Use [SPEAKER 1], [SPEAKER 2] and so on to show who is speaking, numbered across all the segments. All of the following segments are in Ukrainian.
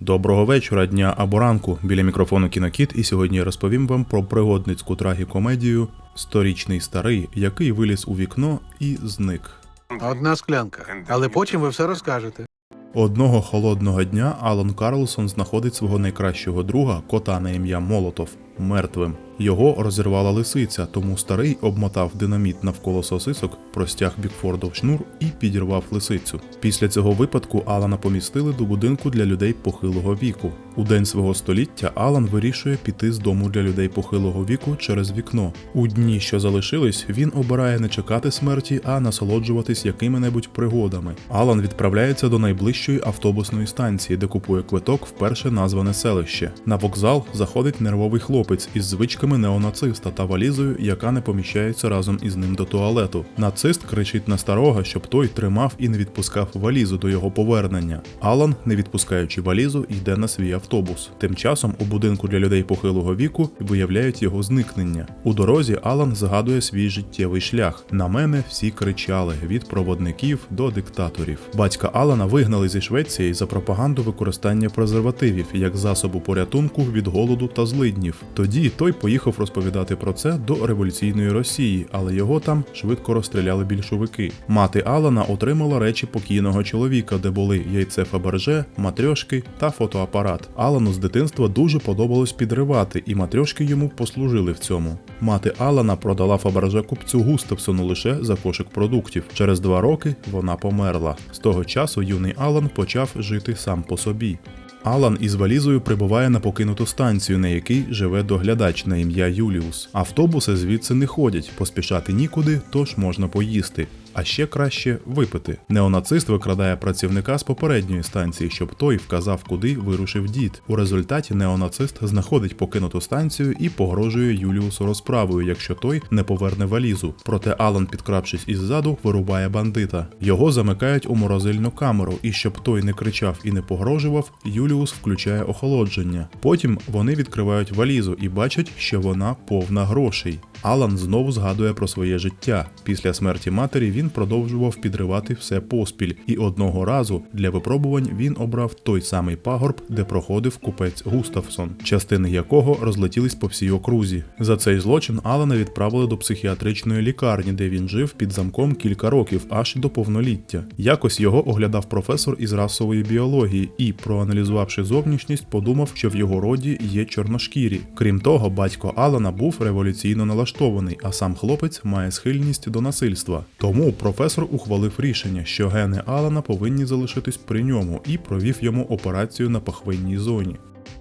[SPEAKER 1] Доброго вечора, дня або ранку. Біля мікрофону Кінокіт, і сьогодні я розповім вам про пригодницьку трагікомедію Сторічний старий, який виліз у вікно і зник.
[SPEAKER 2] Одна склянка. Але потім ви все розкажете.
[SPEAKER 1] Одного холодного дня Алан Карлсон знаходить свого найкращого друга, кота на ім'я Молотов, мертвим. Його розірвала лисиця, тому старий обмотав динаміт навколо сосисок, простяг Бікфордов шнур і підірвав лисицю. Після цього випадку Алана помістили до будинку для людей похилого віку. У день свого століття Алан вирішує піти з дому для людей похилого віку через вікно. У дні, що залишились, він обирає не чекати смерті, а насолоджуватись якими-небудь пригодами. Алан відправляється до найближчої автобусної станції, де купує квиток вперше назване селище. На вокзал заходить нервовий хлопець із звичками неонациста та валізою, яка не поміщається разом із ним до туалету. Нацист кричить на старого, щоб той тримав і не відпускав валізу до його повернення. Алан, не відпускаючи валізу, йде на свій автобус. Тим часом у будинку для людей похилого віку виявляють його зникнення. У дорозі Алан згадує свій життєвий шлях. На мене всі кричали від проводників до диктаторів. Батька Алана вигнали зі Швеції за пропаганду використання презервативів як засобу порятунку від голоду та злиднів. Тоді той поїхав розповідати про це до революційної Росії, але його там швидко розстріляли більшовики. Мати Алана отримала речі покійного чоловіка, де були яйце Фаберже, матрьошки та фотоапарат. Алану з дитинства дуже подобалось підривати, і матрьошки йому послужили в цьому. Мати Алана продала Фаберже купцю Густавсону лише за кошик продуктів. Через два роки вона померла. З того часу юний Алан почав жити сам по собі. Алан із валізою прибуває на покинуту станцію, на якій живе доглядач на ім'я Юліус. Автобуси звідси не ходять, поспішати нікуди, тож можна поїсти. А ще краще випити. Неонацист викрадає працівника з попередньої станції, щоб той вказав, куди вирушив дід. У результаті неонацист знаходить покинуту станцію і погрожує Юліусу розправою, якщо той не поверне валізу. Проте Алан, підкрапшись іззаду, вирубає бандита. Його замикають у морозильну камеру, і щоб той не кричав і не погрожував, Юліус включає охолодження. Потім вони відкривають валізу і бачать, що вона повна грошей. Алан знову згадує про своє життя. Після смерті матері він продовжував підривати все поспіль, і одного разу для випробувань він обрав той самий пагорб, де проходив купець Густавсон, частини якого розлетілись по всій окрузі. За цей злочин Алана відправили до психіатричної лікарні, де він жив під замком кілька років, аж до повноліття. Якось його оглядав професор із расової біології і, проаналізувавши зовнішність, подумав, що в його роді є чорношкірі. Крім того, батько Алана був революційно налаштований, а сам хлопець має схильність до насильства. Тому професор ухвалив рішення, що гени Алана повинні залишитись при ньому і провів йому операцію на пахвинній зоні.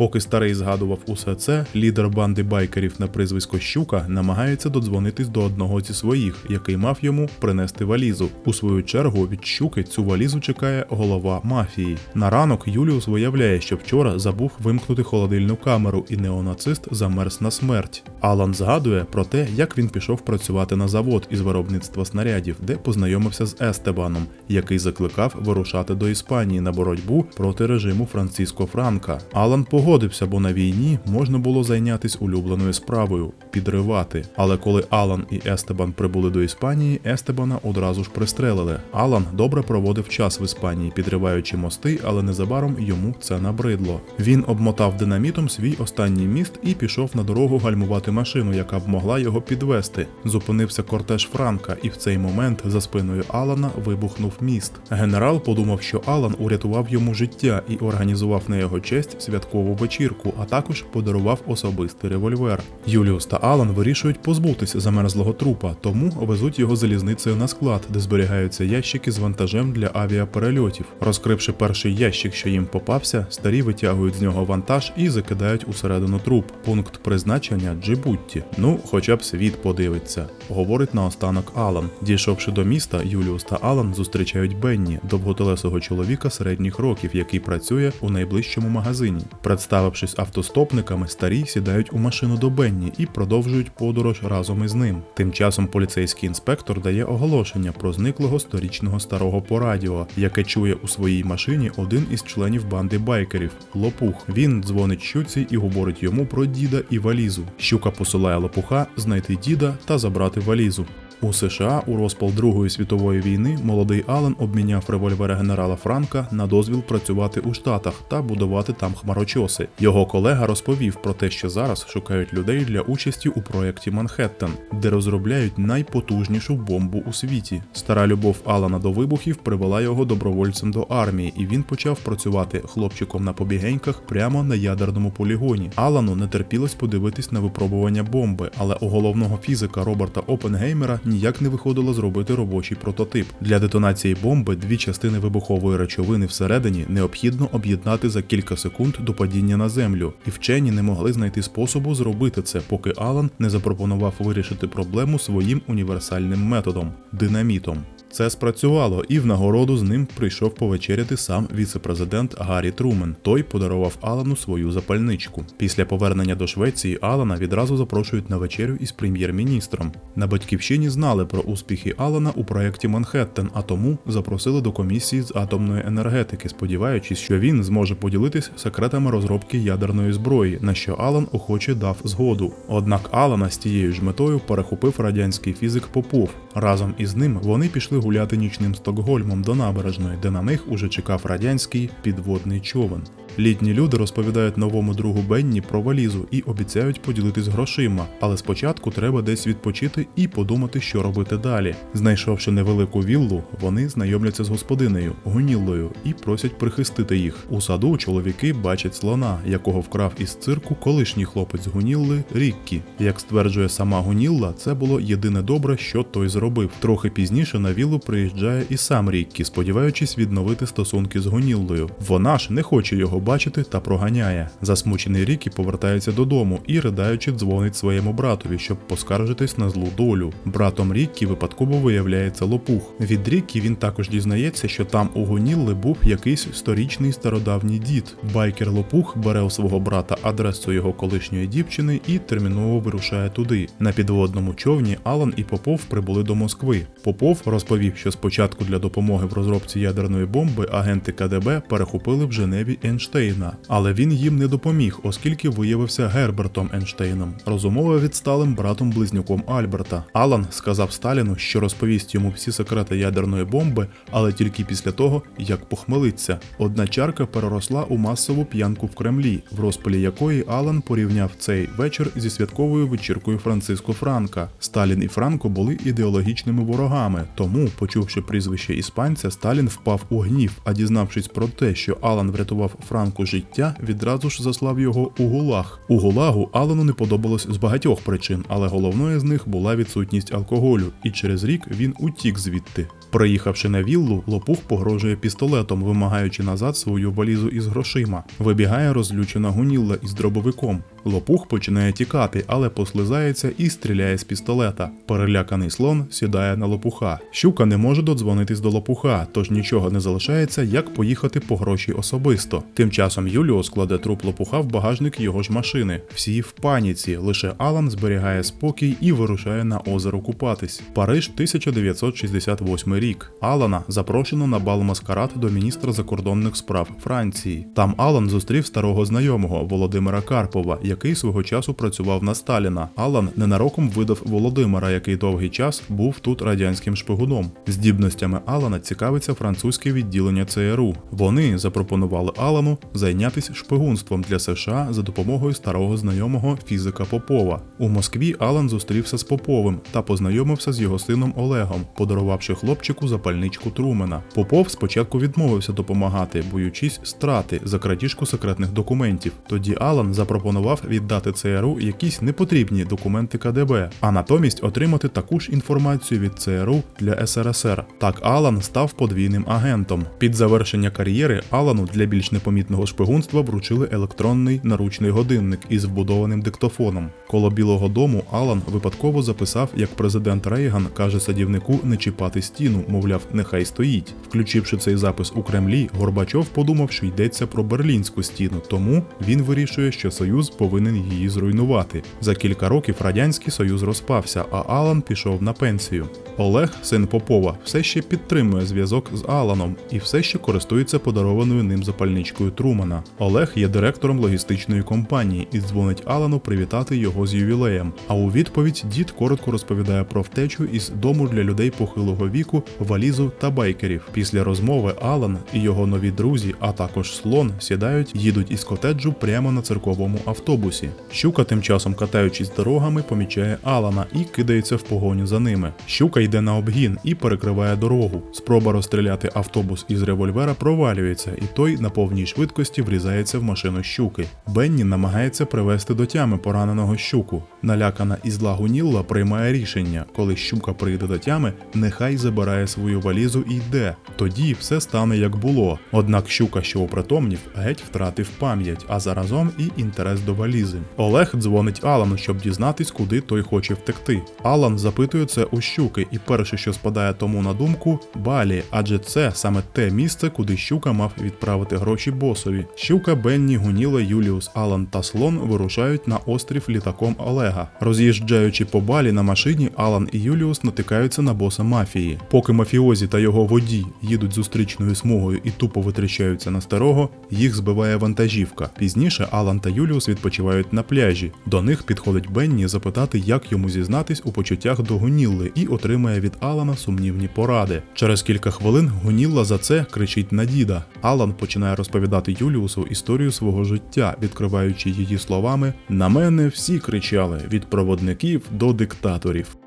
[SPEAKER 1] Поки старий згадував усе це, лідер банди байкерів на прізвисько Щука намагається додзвонитись до одного зі своїх, який мав йому принести валізу. У свою чергу від щуки цю валізу чекає голова мафії. На ранок Юліус виявляє, що вчора забув вимкнути холодильну камеру, і неонацист замерз на смерть. Алан згадує про те, як він пішов працювати на завод із виробництва снарядів, де познайомився з Естебаном, який закликав вирушати до Іспанії на боротьбу проти режиму Франциско Франка. Алан погодився, бо на війні можна було зайнятися улюбленою справою підривати. Але коли Алан і Естебан прибули до Іспанії, Естебана одразу ж пристрелили. Алан добре проводив час в Іспанії, підриваючи мости, але незабаром йому це набридло. Він обмотав динамітом свій останній міст і пішов на дорогу гальмувати машину, яка б могла його підвести. Зупинився кортеж Франка, і в цей момент за спиною Алана вибухнув міст. Генерал подумав, що Алан урятував йому життя і організував на його честь святкову вечірку, а також подарував особистий револьвер. Юліус та Алан вирішують позбутися замерзлого трупа, тому везуть його залізницею на склад, де зберігаються ящики з вантажем для авіаперельотів. Розкривши перший ящик, що їм попався, старі витягують з нього вантаж і закидають усередину труп. Пункт призначення Джибутті. Ну, хоча б світ подивиться, говорить наостанок Алан. Дійшовши до міста, Юліус та Алан зустрічають Бенні, довготелесого чоловіка середніх років, який працює у найближчому магазині. Представившись автостопниками, старі сідають у машину до Бенні і продовжують подорож разом із ним. Тим часом поліцейський інспектор дає оголошення про зниклого сторічного старого по радіо, яке чує у своїй машині один із членів банди байкерів Лопух. Він дзвонить щуці і говорить йому про діда і валізу. Щука посилає лопуха знайти діда та забрати валізу. У США у розпал Другої світової війни молодий Ален обміняв револьвера генерала Франка на дозвіл працювати у Штатах та будувати там хмарочоси. Його колега розповів про те, що зараз шукають людей для участі у проєкті Манхеттен, де розробляють найпотужнішу бомбу у світі. Стара любов Алана до вибухів привела його добровольцем до армії, і він почав працювати хлопчиком на побігеньках прямо на ядерному полігоні. Алану не терпілось подивитись на випробування бомби, але у головного фізика Роберта Опенгеймера ніяк не виходило зробити робочий прототип. Для детонації бомби дві частини вибухової речовини всередині необхідно об'єднати за кілька секунд до падіння на землю, і вчені не могли знайти способу зробити це, поки Алан не запропонував вирішити проблему своїм універсальним методом динамітом. Це спрацювало, і в нагороду з ним прийшов повечеряти сам віце-президент Гаррі Трумен. Той подарував Алану свою запальничку. Після повернення до Швеції Алана відразу запрошують на вечерю із прем'єр-міністром. На батьківщині знали про успіхи Алана у проєкті Манхеттен, а тому запросили до комісії з атомної енергетики, сподіваючись, що він зможе поділитись секретами розробки ядерної зброї, на що Алан охоче дав згоду. Однак Алана з тією ж метою перехопив радянський фізик Попов. Разом із ним вони пішли гуляти нічним Стокгольмом до набережної, де на них уже чекав радянський підводний човен. Літні люди розповідають новому другу Бенні про валізу і обіцяють поділитись грошима, але спочатку треба десь відпочити і подумати, що робити далі. Знайшовши невелику віллу, вони знайомляться з господинею Гуніллою і просять прихистити їх. У саду чоловіки бачать слона, якого вкрав із цирку колишній хлопець Гунілли Ріккі. Як стверджує сама Гунілла, це було єдине добре, що той зробив. Трохи пізніше на віллу приїжджає і сам Ріккі, сподіваючись відновити стосунки з Гуніллою. Вона ж не хоче його бачити та проганяє. Засмучений Рікі повертається додому і, ридаючи, дзвонить своєму братові, щоб поскаржитись на злу долю. Братом Ріккі випадково виявляється лопух. Від Ріккі він також дізнається, що там у Гунілли був якийсь сторічний стародавній дід. Байкер Лопух бере у свого брата адресу його колишньої дівчини і терміново вирушає туди. На підводному човні Алан і Попов прибули до Москви. Попов розповів, що спочатку для допомоги в розробці ядерної бомби агенти КДБ перехопили в Женеві Ейнштейна, але він їм не допоміг, оскільки виявився Гербертом Ейнштейном, розумово відсталим братом-близнюком Альберта. Алан сказав Сталіну, що розповість йому всі секрети ядерної бомби, але тільки після того, як похмелиться. Одна чарка переросла у масову п'янку в Кремлі, в розпалі якої Алан порівняв цей вечір зі святковою вечіркою Франциско Франка. Сталін і Франко були ідеологічними ворогами, тому, почувши прізвище іспанця, Сталін впав у гнів, а дізнавшись про те, що Алан врятував Франку життя, відразу ж заслав його у гулаг. У гулагу Алану не подобалось з багатьох причин, але головною з них була відсутність алкоголю, і через рік він утік звідти. Приїхавши на віллу, Лопух погрожує пістолетом, вимагаючи назад свою валізу із грошима. Вибігає розлючена гунілла із дробовиком. Лопух починає тікати, але послизається і стріляє з пістолета. Переляканий слон сідає на лопуха. Щука не може додзвонитись до лопуха, тож нічого не залишається, як поїхати по гроші особисто. Тим часом Юліо складе труп лопуха в багажник його ж машини. Всі в паніці. Лише Алан зберігає спокій і вирушає на озеро купатись. Париж 1968 рік. Алана запрошено на бал маскарад до міністра закордонних справ Франції. Там Алан зустрів старого знайомого Володимира Карпова, який свого часу працював на Сталіна. Алан ненароком видав Володимира, який довгий час був тут радянським шпигуном. Здібностями Алана цікавиться французьке відділення ЦРУ. Вони запропонували Алану зайнятися шпигунством для США за допомогою старого знайомого фізика Попова. У Москві Алан зустрівся з Поповим та познайомився з його сином Олегом, подарувавши хлопчику запальничку Трумена. Попов спочатку відмовився допомагати, боючись страти за крадіжку секретних документів. Тоді Алан запропонував віддати ЦРУ якісь непотрібні документи КДБ, а натомість отримати таку ж інформацію від ЦРУ для СРСР. Так Алан став подвійним агентом. Під завершення кар'єри Алану для більш непомітного шпигунства вручили електронний наручний годинник із вбудованим диктофоном. Коло Білого Дому Алан випадково записав, як президент Рейган каже садівнику не чіпати стіну, стіну, мовляв, нехай стоїть. Включивши цей запис у Кремлі, Горбачов подумав, що йдеться про берлінську стіну, тому він вирішує, що Союз повинен її зруйнувати. За кілька років радянський союз розпався, а Алан пішов на пенсію. Олег, син Попова, все ще підтримує зв'язок з Аланом і все ще користується подарованою ним запальничкою Трумана. Олег є директором логістичної компанії і дзвонить Алану привітати його з ювілеєм. А у відповідь дід коротко розповідає про втечу із дому для людей похилого віку, валізу та байкерів. Після розмови Алан і його нові друзі, а також слон, сідають, їдуть із котеджу прямо на церковому автобусі. Щука тим часом, катаючись дорогами, помічає Алана і кидається в погоню за ними. Щука йде на обгін і перекриває дорогу. Спроба розстріляти автобус із револьвера провалюється, і той на повній швидкості врізається в машину щуки. Бенні намагається привести до тями пораненого щуку. Налякана і зла Гунілла приймає рішення, коли щука прийде до тями, нехай забирає свою валізу і йде. Тоді все стане як було. Однак щука, що опритомнів, геть втратив пам'ять, а заразом і інтерес до валізи. Олег дзвонить Алану, щоб дізнатись, куди той хоче втекти. Алан запитує це у щуки, і перше, що спадає тому на думку, Балі, адже це саме те місце, куди щука мав відправити гроші босові. Щука, Бенні, Гуніла, Юліус, Алан та Слон вирушають на острів літаком Олега. Роз'їжджаючи по балі на машині, Алан і Юліус натикаються на боса мафії. Поки мафіозі та його водій їдуть зустрічною смугою і тупо витрачаються на старого, їх збиває вантажівка. Пізніше Алан та Юліус відпочивають на пляжі. До них підходить Бенні запитати, як йому зізнатись у почуттях до Гунілли, і отримує від Алана сумнівні поради. Через кілька хвилин Гунілла за це кричить на діда. Алан починає розповідати Юліусу історію свого життя, відкриваючи її словами: На мене всі кричали від проводників до диктаторів.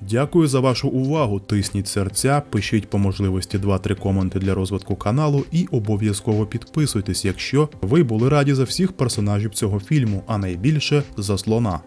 [SPEAKER 1] Дякую за вашу увагу. Тисніть серця, пишіть по можливості 2-3 коменти для розвитку каналу і обов'язково підписуйтесь, якщо ви були раді за всіх персонажів цього фільму, а найбільше за слона.